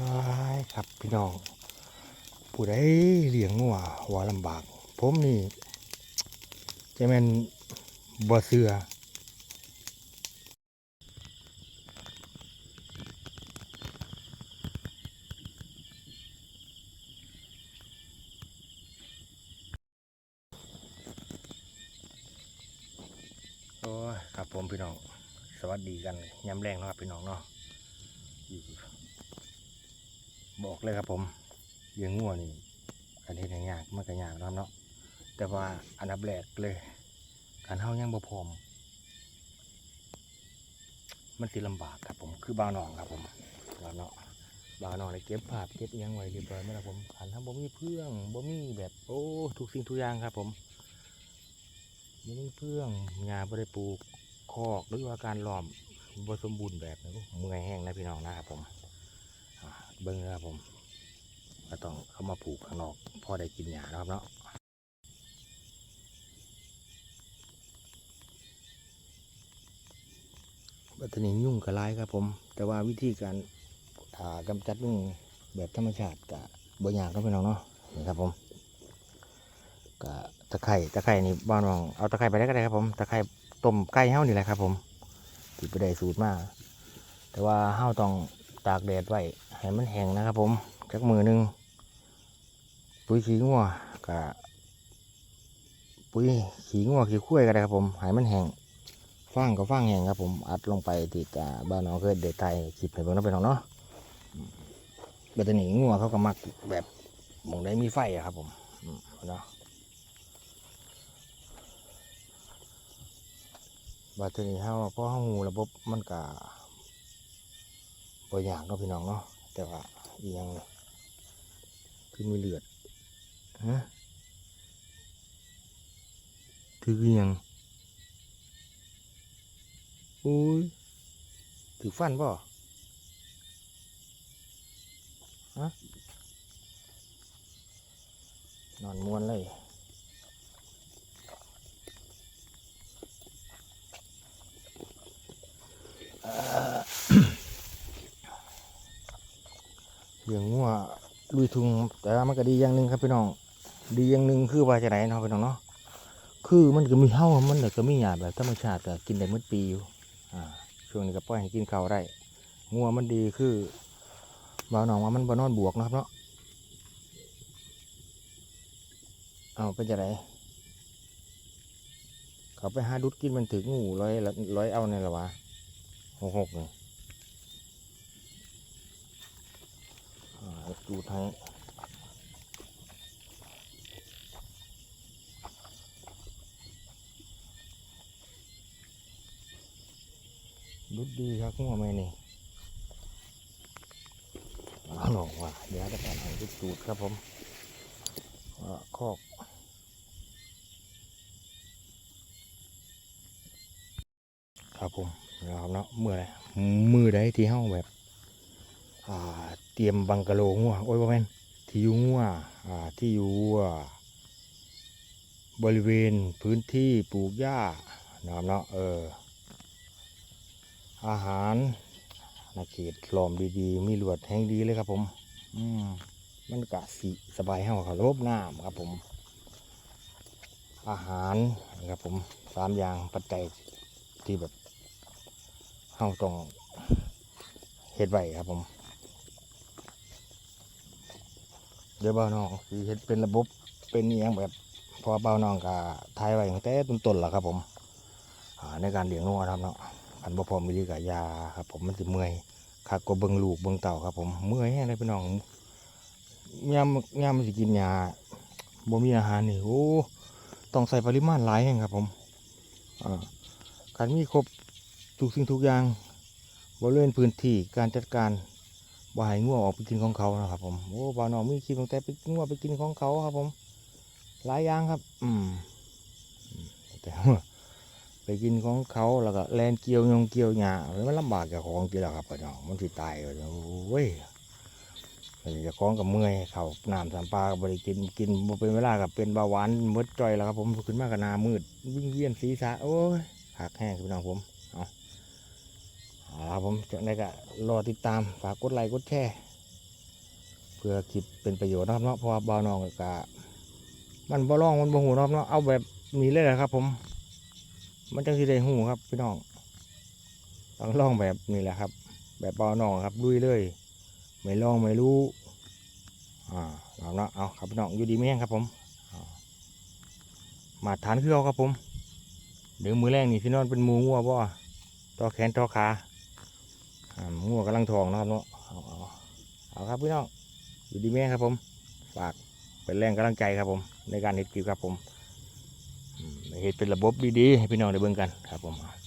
อ้ายครับพี่น้องผู้ใดเลี้ยงงัวว่าลำบาก ผมนี่จะแม่นบ่เสือโอ้ยครับผมพี่น้อง สวัสดีกันย้ำแรงนะครับพี่น้องเนาะ บอกเลยครับผมเลี้ยงงัวนี่อันนี้ยากมันก็ยากนะครับเนาะแต่ว่าอันดับแรกเลยการเฮายังบ่พร้อมมันสิลำบากครับผมคือบ่าวนองครับผมบ่าวน้องบ่าวนองได้เก็บภาพเก็บยังไว้เรียบร้อยแล้วครับผมขันถ้าบ่มีเพื่องบ่มีแบบโอ้ทุกสิ่งทุกอย่างครับผมบ่มีเพื่องหญ้าบ่ได้ปลูกคอกหรือว่าการหลอมบ่สมบูรณ์แบบเมื่อยแห้งนะพี่น้องนะครับผม เบิ่งครับผมก็ต้องเข้ามาปลูกข้างนอกพอได้กินหญ้านะครับเนาะบัตรนี้ยุ่งกับลายครับผม แต่ว่าวิธีการอ่ากำจัดยุ่งแบบธรรมชาติกับบยากเนาะพี่น้องเนาะนี่ครับผมกะตะไคร่ตะไคร่นี่บ้านน้องเอาตะไคร่ไปได้ก็ได้ครับผมตะไคร่ต้มไก่เฮ้านี่แหละครับผมที่ไปได้สูตรมาแต่ว่าเฮ้าต้องตากแดดไว้ ให้มันแห้งนะครับผมจักมือหนึงปุ๋ยขี้งัวกะปุ๋ยขี้งัวขี้ข้วยก็ได้ครับผมให้มันแห้งฟางกับฟางแห้งครับผมอัดลงไปติดบ้านน้องเคยเด็ดไทยคลิปให้เบิ่งเนาะพี่น้องเนาะอืมบัดนี้งัวเขาก็มักแบบมองได้มีไฟอะครับผมเนาะบัดนี้เฮาพอเฮาหูระบบมันก็บ่ยากเนาะพี่น้องเนาะ แต่ว่าเอียงคือมีเลือดฮะคืออียังอุ้ยถือฟันป่ะฮะนอนม้วนเลยอ่อ เลี้ยงงัวลุยทุงแต่ว่ามันก็ดีอย่างหนึ่งครับพี่น้อง ดีอย่างหนึ่งคือว่าจะไหนเนาะพี่น้องเนาะคือมันก็มีเห่ามันก็มีหยาแบบธรรมชาติก็กินได้มืดปีอยู่อ่าช่วงนี้ก็ปล่อยให้กินข้าวได้งัวมันดีคือบ่าวน้องว่ามันบ่นอนบวกนะครับเนาะเอาเป็นจะไรเขาไปหาดุดกินมันถึงงูร้อยละร้อยเอาในละวะหกหกนี่ อ่าดูทางดุดดีครับงัวแม่นี่เอาหนองว่ะเดี๋ยวจะการเอาดุดตูดครับผมคอกครับผมนะครับเนาะมือไรมือใดที่เฮาแบบ เตรียมบังกะโลงัวโอ้ยบ่แม่นที่อยู่งัวที่อยู่บริเวณพื้นที่ปลูกหญ้านะครับเนาะเอออาหารนาเขตล้อมดีๆ มีหลวดแห้งดีเลยครับผม อืมมันกะสิสบายเฮาครับรบน้ำครับผม อาหารนะครับผมสามอย่างปัจจัยที่แบบเฮาต้องเฮ็ดไว้ครับผม เดี๋ยวเบาน้องสิเฮ็ดเป็นระบบเป็นอหยังแบบพอเบาน้องก็ทายไว้ตั้งแต่ต้นๆแล้วครับผมในการเลี้ยงงัวครับเนาะอันบ่พร้อมวิธีกับยาครับผมมันสิเมื่อยคักก็เบิ่งลูกเบิ่งเต่าครับผมเมื่อยแห้งเลยพี่น้องยามยามมันสิกินยาบ่มีอาหารนี่โอ้ต้องใส่ปริมาณหลายแห้งครับผมการมีครบทุกสิ่งทุกอย่างบริเวณพื้นที่การจัดการ บ่ให้งัวออกไปกินของเขานะครับ ผมโอ้บ่าวนองมีคลิปตั้งแต่ไปงัวไปกินของเขาครับ ผม หลายอย่างครับ อืมแต่ว่าไปกินของเขาแล้วก็แลนเกี่ยวยงเกี่ยวหญ้ามันลำบากกับของกี่แล้วครับพี่น้องมันสิตายเลยโอ้ยจะคล้องกับเมื่อยเขาน้ำสามปลาบริกินกินเป็นเวลากับเป็นเบาหวานมืดจ่อยแล้วครับผมขึ้นมากับนามืด วิ่งเวียนศีรษะโอ้ยหักแห้งพี่น้องผมเอา ครับผมจากนั้นก็รอติดตามฝากกดไลค์กดแชร์เพื่อคลิปเป็นประโยชน์นะครับเนาะเพราะว่าบ่าวน้องก็มันบ่ร้องมันบ่หูนะครับเนาะเอาแบบนี้เลยนะครับ ผม มันจังสิได้หูครับ พี่น้องต้องลองแบบนี้แหละครับ แบบบ่าวน้องครับลุยเลย ไม่ลองไม่รู้อ่าเอาเนาะเอาครับพี่น้องอยู่ดีไหมครับ ผมมาทานคือเอาครับผมเดี๋ยวมือแรกนี่พี่น้องเป็นมูงัวบ่ต่อแขนต่อขา งัวกำลังทองนะครับเนาะเอาเอาเอาครับพี่น้องอยู่ดีแม่ครับผม ฝากเป็นแรงกำลังใจครับผม ในการเห็ดคลิปครับผมเห็ดเป็นระบบดีๆให้พี่น้องได้เบิ่งกันครับผม